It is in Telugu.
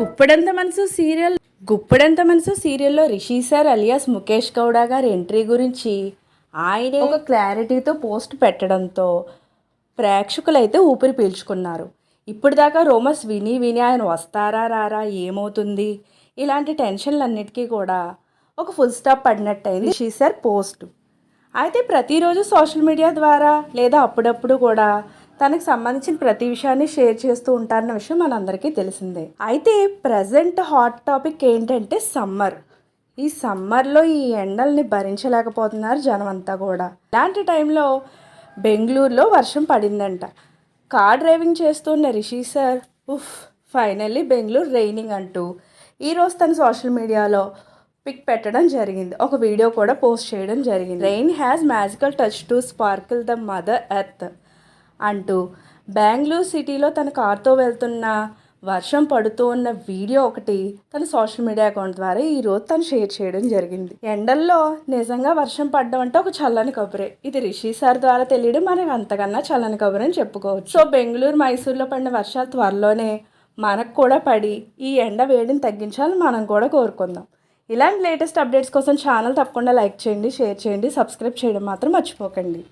గుప్పడంత మనసు సీరియల్ గుప్పడంత మనసు సీరియల్లో రిషి సార్ అలియాస్ ముఖేష్ గౌడ గారి ఎంట్రీ గురించి ఆయనే ఒక క్లారిటీతో పోస్ట్ పెట్టడంతో ప్రేక్షకులైతే ఊపిరి పీల్చుకున్నారు. ఇప్పుడు దాకా రోమస్ విని విని ఆయన వస్తారా రారా ఏమవుతుంది? ఇలాంటి టెన్షన్లన్నిటికీ కూడా ఒక ఫుల్ స్టాప్ పడినట్టయింది రిషి సార్ పోస్ట్. అయితే ప్రతిరోజు సోషల్ మీడియా ద్వారా లేదా అప్పుడప్పుడు కూడా తనకు సంబంధించిన ప్రతి విషయాన్ని షేర్ చేస్తూ ఉంటారన్న విషయం మనందరికీ తెలిసిందే. అయితే ప్రజెంట్ హాట్ టాపిక్ ఏంటంటే సమ్మర్. ఈ సమ్మర్లో ఈ ఎండల్ని భరించలేకపోతున్నారు జనం అంతా కూడా. ఇలాంటి టైంలో బెంగళూరులో వర్షం పడిందంట. కార్ డ్రైవింగ్ చేస్తున్న రిషి సార్ ఉఫ్ ఫైనల్లీ బెంగళూరు రైనింగ్ అంటూ ఈరోజు తన సోషల్ మీడియాలో పిక్ పెట్టడం జరిగింది. ఒక వీడియో కూడా పోస్ట్ చేయడం జరిగింది. Rain has magical touch to sparkle the mother earth అంటూ బెంగళూరు సిటీలో తన కార్తో వెళ్తున్న వర్షం పడుతూ ఉన్న వీడియో ఒకటి తన సోషల్ మీడియా అకౌంట్ ద్వారా ఈరోజు తను షేర్ చేయడం జరిగింది. ఎండల్లో నిజంగా వర్షం పడడం అంటే ఒక చల్లని కబురే ఇది రిషి సార్ ద్వారా తెలియడం మనకు అంతకన్నా చల్లని కబురే అని చెప్పుకోవచ్చు. సో బెంగళూరు మైసూర్లో పడిన వర్షాలు త్వరలోనే మనకు కూడా పడి ఈ ఎండ వేడిని తగ్గించాలని మనం కూడా కోరుకుందాం. ఇలాంటి లేటెస్ట్ అప్డేట్స్ కోసం ఛానల్ తప్పకుండా లైక్ చేయండి షేర్ చేయండి సబ్స్క్రైబ్ చేయడం మాత్రం మర్చిపోకండి.